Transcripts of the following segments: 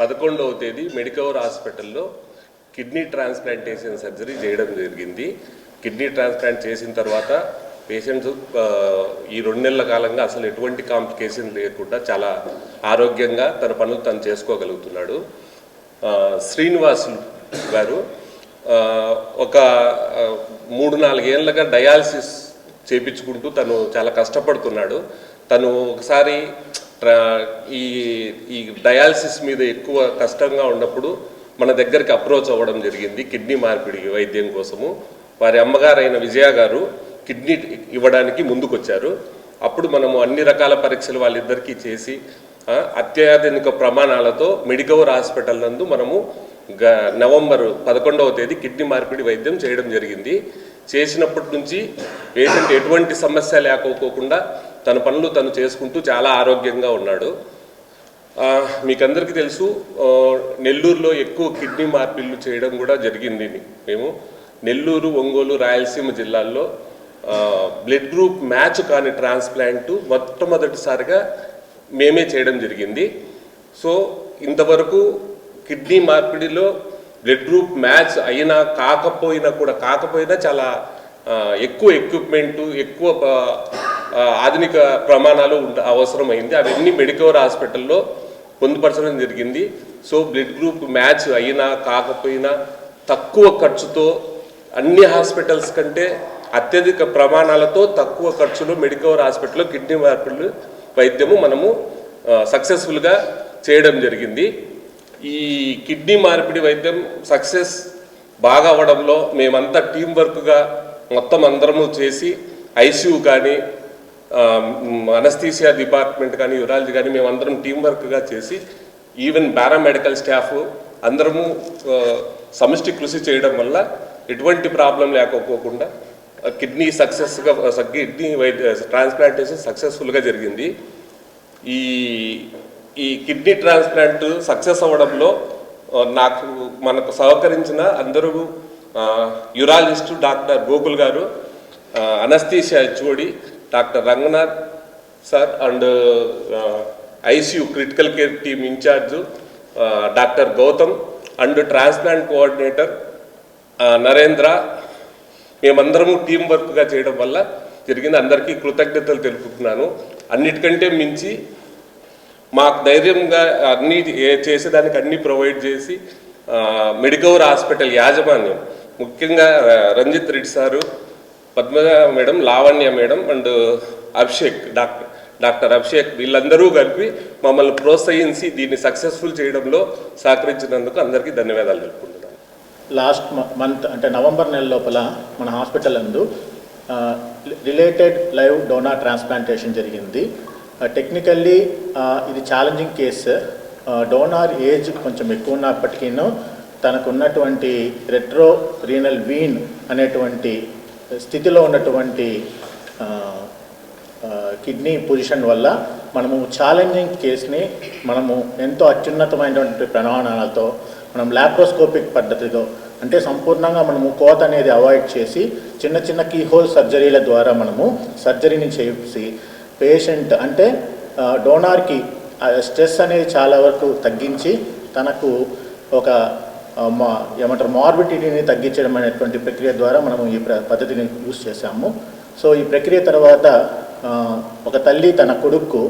పదకొండవ తేదీ మెడికవర్ హాస్పిటల్లో కిడ్నీ ట్రాన్స్ప్లాంటేషన్ సర్జరీ చేయడం జరిగింది. కిడ్నీ ట్రాన్స్ప్లాంట్ చేసిన తర్వాత పేషెంట్స్ ఈ రెండు నెలల కాలంగా అసలు ఎటువంటి కాంప్లికేషన్ లేకుండా చాలా ఆరోగ్యంగా తన పనులు తను చేసుకోగలుగుతున్నాడు. శ్రీనివాస్ గారు ఒక మూడు నాలుగేళ్ళుగా డయాలసిస్ చేపించుకుంటూ తను చాలా కష్టపడుతున్నాడు. తను ఒకసారి ఈ ఈ డయాలసిస్ మీద ఎక్కువ కష్టంగా ఉన్నప్పుడు మన దగ్గరికి అప్రోచ్ అవ్వడం జరిగింది. కిడ్నీ మార్పిడి వైద్యం కోసము. వారి అమ్మగారైన విజయ గారు కిడ్నీ ఇవ్వడానికి ముందుకొచ్చారు. అప్పుడు మనము అన్ని రకాల పరీక్షలు వాళ్ళిద్దరికీ చేసి అత్యాధునిక ప్రమాణాలతో మెడికవర్ హాస్పిటల్ నందు మనము గ నవంబర్ పదకొండవ తేదీ కిడ్నీ మార్పిడి వైద్యం చేయడం జరిగింది. చేసినప్పటి నుంచి పేషెంట్ ఎటువంటి సమస్య లేకపోకుండా తన పనులు తను చేసుకుంటూ చాలా ఆరోగ్యంగా ఉన్నాడు. మీకందరికీ తెలుసు నెల్లూరులో ఎక్కువ కిడ్నీ మార్పిళ్ళు చేయడం కూడా జరిగింది. మేము నెల్లూరు ఒంగోలు రాయలసీమ జిల్లాల్లో బ్లడ్ గ్రూప్ మ్యాచ్ కాని ట్రాన్స్ప్లాంట్ మొట్టమొదటిసారిగా మేమే చేయడం జరిగింది. సో ఇంతవరకు కిడ్నీ మార్పిడిలో బ్లడ్ గ్రూప్ మ్యాచ్ అయినా కాకపోయినా కూడా కాకపోయినా చాలా ఎక్కువ ఎక్విప్మెంటు ఎక్కువ ఆధునిక ప్రమాణాలు ఉండ అవసరమైంది. అవన్నీ మెడికవర్ హాస్పిటల్లో పొందుపరచడం జరిగింది. సో బ్లడ్ గ్రూప్ మ్యాచ్ అయినా కాకపోయినా తక్కువ ఖర్చుతో అన్ని హాస్పిటల్స్ కంటే అత్యధిక ప్రమాణాలతో తక్కువ ఖర్చులో మెడికవర్ హాస్పిటల్లో కిడ్నీ మార్పిడి వైద్యము మనము సక్సెస్ఫుల్గా చేయడం జరిగింది. ఈ కిడ్నీ మార్పిడి వైద్యం సక్సెస్ బాగా అవ్వడంలో మేమంతా టీం వర్క్గా మొత్తం అందరము చేసి ఐసీయూ కానీ అనస్థీసియా డిపార్ట్మెంట్ కానీ యూరాలజీ కానీ మేమందరం టీం వర్క్గా చేసి ఈవెన్ పారామెడికల్ స్టాఫ్ అందరము సమిష్టి కృషి చేయడం వల్ల ఎటువంటి ప్రాబ్లం లేకపోకుండా కిడ్నీ సక్సెస్గా కిడ్నీ వైద్య ట్రాన్స్ప్లాంటేషన్ సక్సెస్ఫుల్గా జరిగింది. ఈ ఈ కిడ్నీ ట్రాన్స్ప్లాంట్ సక్సెస్ అవ్వడంలో నాకు మనకు సహకరించిన అందరూ urologist doctor Gokul garu anaesthesia HOD doctor Ranganath sir and ICU critical care team incharge doctor Gautham and transplant coordinator Narendra. మేమందరము టీం వర్క్గా చేయడం వల్ల జరిగింది. అందరికీ కృతజ్ఞతలు తెలుపుతున్నాను. అన్నిటికంటే మించి మాకు ధైర్యంగా అన్ని చేసేదానికి అన్ని ప్రొవైడ్ చేసి మెడికవర్ హాస్పిటల్ యాజమాన్యం ముఖ్యంగా Ranjith Reddy sir Padmaja madam Lavanya madam and Abhishek doctor doctor Abhishek వీళ్ళందరూ కలిపి మమ్మల్ని ప్రోత్సహించి దీన్ని సక్సెస్ఫుల్ చేయడంలో సహకరించినందుకు అందరికీ ధన్యవాదాలు తెలుపుకుంటున్నాను లాస్ట్ మంత్ అంటే నవంబర్ నెల లోపల మన హాస్పిటల్ నందు రిలేటెడ్ లైవ్ డోనా ట్రాన్స్ప్లాంటేషన్ జరిగింది. టెక్నికల్లీ ఇది ఛాలెంజింగ్ కేసు. డోనార్ ఏజ్ కొంచెం ఎక్కువ ఉన్నప్పటికీను తనకున్నటువంటి రెట్రో రీనల్ వీన్ అనేటువంటి స్థితిలో ఉన్నటువంటి కిడ్నీ పొజిషన్ వల్ల మనము ఛాలెంజింగ్ కేస్ని మనము ఎంతో అత్యున్నతమైనటువంటి ప్రమాణాలతో మనం లాప్రోస్కోపిక్ పద్ధతితో అంటే సంపూర్ణంగా మనము కోత అనేది అవాయిడ్ చేసి చిన్న చిన్న కీహోల్ సర్జరీల ద్వారా మనము సర్జరీని చేసి పేషెంట్ అంటే డోనార్కి స్ట్రెస్ అనేది చాలా వరకు తగ్గించి తనకు ఒక మా ఏమంటారు మార్బిడిటీని తగ్గించడం అనేటువంటి ప్రక్రియ ద్వారా మనము ఈ పద్ధతిని యూజ్ చేశాము. సో ఈ ప్రక్రియ తర్వాత ఒక తల్లి తన కొడుకు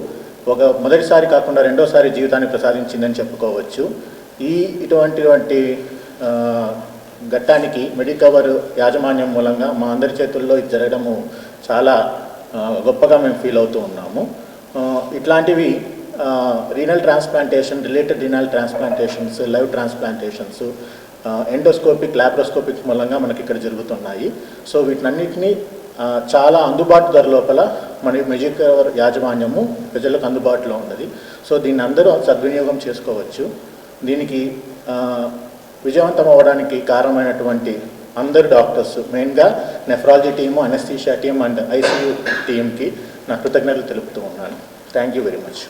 ఒక మొదటిసారి కాకుండా రెండోసారి జీవితాన్ని ప్రసాదించిందని చెప్పుకోవచ్చు. ఈ ఇటువంటివంటి ఘట్టానికి మెడికవర్ యాజమాన్యం మూలంగా మా అందరి చేతుల్లో ఇది జరగడము చాలా గొప్పగా మేము ఫీల్ అవుతూ ఉన్నాము. ఇట్లాంటివి renal transplantation related renal transplantations live transplantations endoscopic laparoscopic మూలంగా మనకి ఇక్కడ జరుగుతున్నాయి. సో వీటినన్నిటినీ చాలా అందుబాటు ధర లోపల మన మెజిక్ యాజమాన్యము ప్రజలకు అందుబాటులో ఉన్నది. సో దీన్ని అందరూ సద్వినియోగం చేసుకోవచ్చు. దీనికి విజయవంతం అవ్వడానికి కారణమైనటువంటి అందరు డాక్టర్స్ మెయిన్గా nephrology team anaesthesia team and ICU టీంకి నా కృతజ్ఞతలు తెలుపుతూ ఉన్నాను. థ్యాంక్ యూ వెరీ మచ్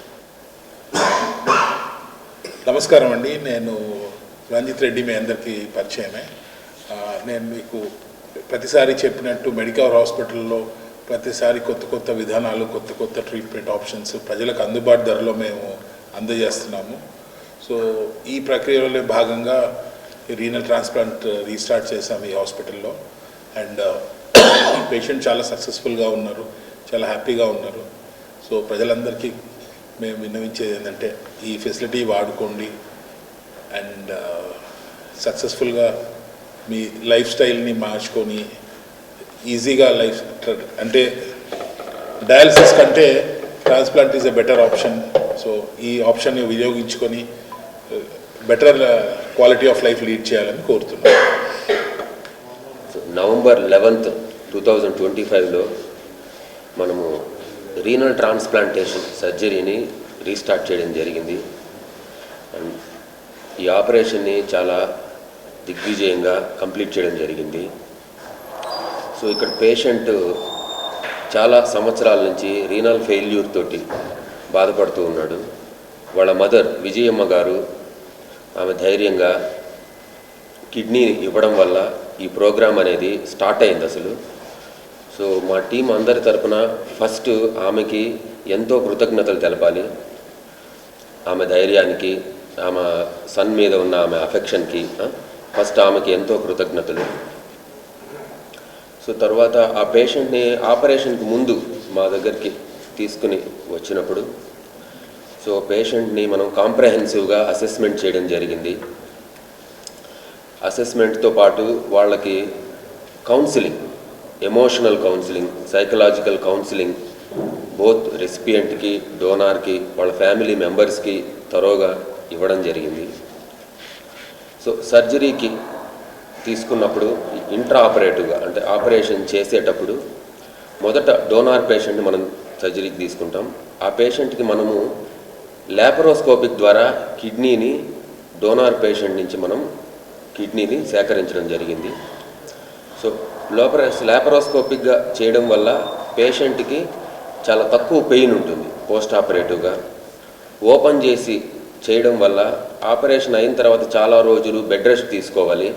నమస్కారం అండి. నేను రంజిత్ రెడ్డి మీ అందరికీ పరిచయమే. నేను మీకు ప్రతిసారి చెప్పినట్టు మెడికల్ హాస్పిటల్లో ప్రతిసారి కొత్త కొత్త విధానాలు కొత్త కొత్త ట్రీట్మెంట్ ఆప్షన్స్ ప్రజలకు అందుబాటు ధరలో మేము అందజేస్తున్నాము. సో ఈ ప్రక్రియలో భాగంగా రీనల్ ట్రాన్స్ప్లాంట్ రీస్టార్ట్ చేశాము ఈ హాస్పిటల్లో. అండ్ పేషెంట్ చాలా సక్సెస్ఫుల్గా ఉన్నారు చాలా హ్యాపీగా ఉన్నారు. సో ప్రజలందరికీ మేము విన్నవించేది ఏంటంటే ఈ ఫెసిలిటీ వాడుకోండి అండ్ సక్సెస్ఫుల్గా uh, మీ లైఫ్ స్టైల్ని మార్చుకొని ఈజీగా లైఫ్ అంటే డయాలసిస్ కంటే transplant is a better option so ఈ ఆప్షన్ని వినియోగించుకొని better quality of life lead చేయాలని కోరుతున్నాను November eleventh two thousand twenty ఫైవ్లో మనము రీనల్ ట్రాన్స్ప్లాంటేషన్ సర్జరీని రీస్టార్ట్ చేయడం జరిగింది. అండ్ ఈ ఆపరేషన్ని చాలా దిగ్విజయంగా కంప్లీట్ చేయడం జరిగింది. సో ఇక్కడ పేషెంట్ చాలా సంవత్సరాల నుంచి రీనల్ ఫెయిల్యూర్ తోటి బాధపడుతూ ఉన్నాడు. వాళ్ళ మదర్ విజయమ్మ గారు ఆమె ధైర్యంగా కిడ్నీ ఇవ్వడం వల్ల ఈ ప్రోగ్రాం అనేది స్టార్ట్ అయింది అసలు. సో మా టీం అందరి తరపున ఫస్ట్ ఆమెకి ఎంతో కృతజ్ఞతలు తెలపాలి. ఆమె ధైర్యానికి ఆమె సన్ మీద ఉన్న ఆమె అఫెక్షన్కి ఫస్ట్ ఆమెకి ఎంతో కృతజ్ఞతలు. సో తర్వాత ఆ పేషెంట్ని ఆపరేషన్కి ముందు మా దగ్గరికి తీసుకుని వచ్చినప్పుడు సో పేషెంట్ని మనం కాంప్రహెన్సివ్గా అసెస్మెంట్ చేయడం జరిగింది. అసెస్మెంట్తో పాటు వాళ్ళకి counselling emotional counselling psychological counselling both రెసిపియంట్కి డోనార్కి వాళ్ళ ఫ్యామిలీ మెంబర్స్కి తరోగా ఇవ్వడం జరిగింది. సో సర్జరీకి తీసుకున్నప్పుడు ఇంట్రా ఆపరేటివ్గా అంటే ఆపరేషన్ చేసేటప్పుడు మొదట డోనార్ పేషెంట్ని మనం సర్జరీకి తీసుకుంటాం. ఆ పేషెంట్కి మనము ల్యాపరోస్కోపిక్ ద్వారా కిడ్నీని డోనార్ పేషెంట్ నుంచి మనం కిడ్నీని సేకరించడం జరిగింది. సో లోపర లాపరోస్కోపిక్గా చేయడం వల్ల పేషెంట్కి చాలా తక్కువ పెయిన్ ఉంటుంది పోస్ట్ ఆపరేటివ్గా ఓపెన్ చేసి చేయడం వల్ల ఆపరేషన్ అయిన తర్వాత చాలా రోజులు బెడ్ రెస్ట్ తీసుకోవాలి.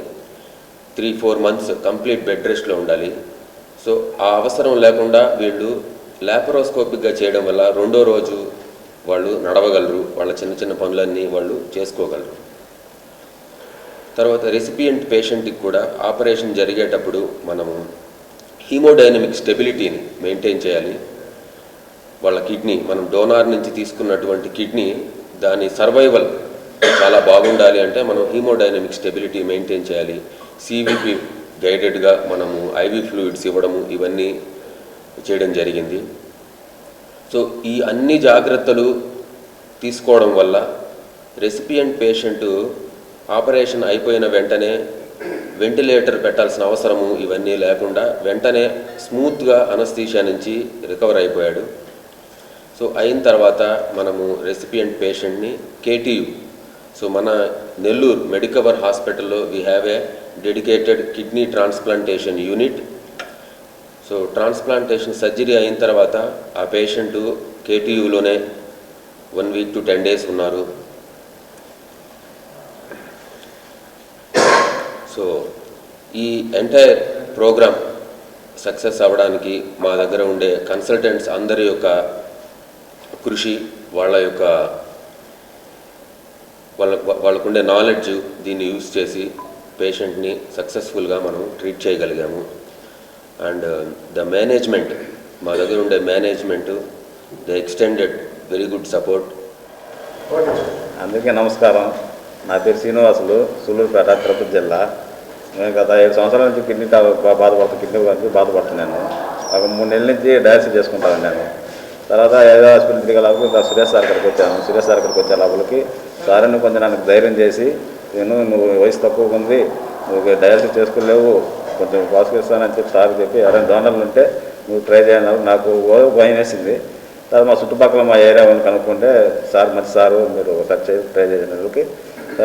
Three four months complete bed రెస్ట్లో ఉండాలి. సో ఆ అవసరం లేకుండా వీళ్ళు లాపరోస్కోపిక్గా చేయడం వల్ల రెండో రోజు వాళ్ళు నడవగలరు. వాళ్ళ చిన్న చిన్న పనులన్నీ వాళ్ళు చేసుకోగలరు. తర్వాత రెసిపియంట్ పేషెంట్కి కూడా ఆపరేషన్ జరిగేటప్పుడు మనము హీమోడైనమిక్ స్టెబిలిటీని మెయింటైన్ చేయాలి. వాళ్ళ కిడ్నీ మనం డోనార్ నుంచి తీసుకున్నటువంటి కిడ్నీ దాని సర్వైవల్ చాలా బాగుండాలి అంటే మనం హీమోడైనమిక్ స్టెబిలిటీ మెయింటైన్ చేయాలి. సివిపి గైడెడ్గా మనము ఐవి ఫ్లూయిడ్స్ ఇవ్వడము ఇవన్నీ చేయడం జరిగింది. సో ఈ అన్ని జాగ్రత్తలు తీసుకోవడం వల్ల రెసిపియంట్ పేషెంట్ ఆపరేషన్ అయిపోయిన వెంటనే వెంటిలేటర్ పెట్టాల్సిన అవసరము ఇవన్నీ లేకుండా వెంటనే స్మూత్గా అనస్థీషియా నుంచి రికవర్ అయిపోయాడు. సో అయిన తర్వాత మనము రెసిపియంట్ పేషెంట్ని కేటీయు సో మన నెల్లూరు మెడికవర్ హాస్పిటల్లో we have a dedicated kidney transplantation unit so transplantation surgery అయిన తర్వాత ఆ patient కేటీయూలోనే one week to ten days ఉన్నారు. సో ఈ ఎంటైర్ ప్రోగ్రామ్ సక్సెస్ అవ్వడానికి మా దగ్గర ఉండే కన్సల్టెంట్స్ అందరి యొక్క కృషి వాళ్ళ యొక్క వాళ్ళ వాళ్ళకుండే నాలెడ్జ్ దీన్ని యూజ్ చేసి పేషెంట్ని సక్సెస్ఫుల్గా మనం ట్రీట్ చేయగలిగాము. అండ్ ద మేనేజ్మెంట్ మా దగ్గర ఉండే management the extended very good support అందుకే నమస్కారం. నా పేరు శ్రీనివాసులు సూళ్ళూరుపేట తిరుపతి జిల్లా. నేను గత ఏడు సంవత్సరాల నుంచి కిడ్నీ బాధపడుతుంది కిడ్నీ గురించి బాధపడుతున్నాను ఒక మూడు నెలల నుంచి డయాలసిస్ చేసుకుంటాను నేను. తర్వాత ఏదో హాస్పిటల్ తిరిగేలాగా ఇంకా సురేష్ సార్ దగ్గరికి వచ్చాను. సురేష్ సార్ దగ్గరికి వచ్చే లోపలికి సార్ కొంచెం నాకు ధైర్యం చేసి నేను నువ్వు వయసు తక్కువగా ఉంది నువ్వు డయాలసిస్ చేసుకోలేవు కొంచెం పాసుకొస్తానని చెప్పి సార్ చెప్పి ఎవరైనా డోనర్లు ఉంటే నువ్వు ట్రై చేయన్నారు నాకు ఓ భయం వేసింది. తర్వాత మా చుట్టుపక్కల మా ఏరియా వాళ్ళని కనుక్కుంటే సార్ మంచి సారు మీరు ఒకసారి ట్రై ట్రై వాళ్ళకి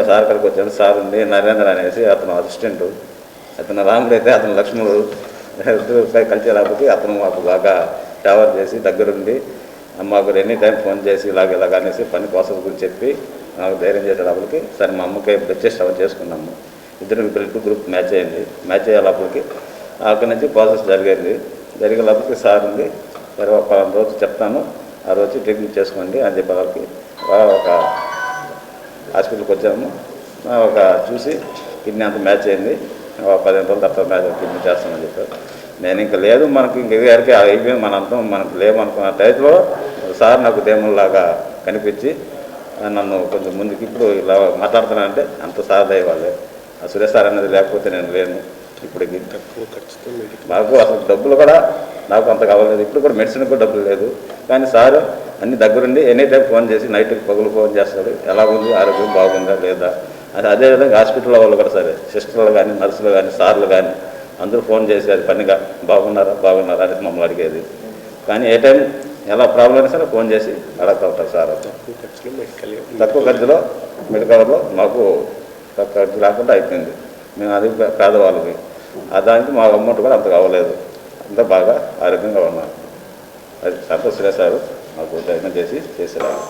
సార్ కలికి వచ్చాను సార్ ఉంది నరేంద్ర అనేసి అతను అసిస్టెంట్ అతను రాముడు అయితే అతను లక్ష్మణుడు. ఇద్దరు కలిసి రాకపోతే అతను మాకు బాగా టవర్ చేసి దగ్గరుండి మాకు ఎనీ టైం ఫోన్ చేసి ఇలాగ ఇలాగ అనేసి పని ప్రాసెస్ గురించి చెప్పి నాకు ధైర్యం చేసేటప్పటికి సరే మా అమ్మకి బ్లడ్ టెస్ట్ అవన్నీ చేసుకున్నాము. ఇద్దరు బ్లడ్ గ్రూప్ మ్యాచ్ అయింది. మ్యాచ్ అయ్యేటప్పటికి అక్కడి నుంచి ప్రాసెస్ జరిగింది. జరిగేటప్పటికి సార్ ఉంది. సరే ఒక పలానా రోజు చెప్తాను. ఆ రోజు ట్రీట్మెంట్ చేసుకోండి అని చెప్పేవాళ్ళకి ఒక హాస్పిటల్కి వచ్చాము. ఒక చూసి కిడ్నీ అంత మ్యాచ్ అయింది. ఒక పదిహేను రోజుల తర్వాత మ్యాచ్ కిడ్నీ చేస్తామని చెప్పారు. నేను ఇంకా లేదు మనకి ఇంక గారికి అయిపోయింది మన అంతం మనకు లేమనుకున్న టైంలో సార్ నాకు దేవుళ్ళలాగా కనిపించి నన్ను కొంచెం ముందుకి ఇప్పుడు ఇలా మాట్లాడుతున్నానంటే అంత సార్ దయవాళ్ళే ఆ సురేష్ సార్ అనేది లేకపోతే నేను లేను. ఇప్పటికి తక్కువ ఖర్చుతో నాకు అసలు డబ్బులు కూడా నాకు అంత కావలేదు. ఇప్పుడు కూడా మెడిసిన్ కూడా డబ్బులు లేదు. కానీ సార్ అన్ని దగ్గరుండి ఎనీ టైం ఫోన్ చేసి నైట్ పగులు ఫోన్ చేస్తాడు. ఎలా ఉంది? ఆరోగ్యం బాగుందా? లేదా? అది అదేవిధంగా హాస్పిటల్లో వాళ్ళు కూడా సరే. సిస్టర్లు కానీ నర్సులు కానీ సార్లు కానీ అందరూ ఫోన్ చేసి అది పనిగా బాగున్నారా? బాగున్నారా? అనేది మమ్మల్ని అడిగేది. కానీ ఏ టైం ఎలా ప్రాబ్లం అయినా సరే ఫోన్ చేసి అడగతా ఉంటారు సార్. తక్కువ ఖర్చులో మెడికల్లో మాకు తక్కువ ఖర్చు లేకుండా అయిపోయింది. మేము అది పేదవాళ్ళకి దానికి మా అమౌంట్ కూడా అంత కావలేదు. అంత బాగా ఆరోగ్యంగా ఉన్నాను అది సంతోష్ సార్ మాకు దర్శనం చేసి చేసేవాళ్ళు